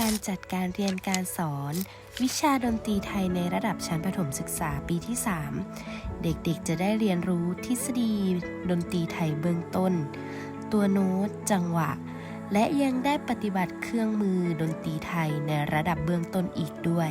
การจัดการเรียนการสอน วิชาดนตรีไทยในระดับชั้นประถมศึกษาปีที่ 3 เด็กๆจะได้เรียนรู้ทฤษฎีดนตรีไทยเบื้องต้น ตัวโน้ตจังหวะ และยังได้ปฏิบัติเครื่องมือดนตรีไทยในระดับเบื้องต้นอีกด้วย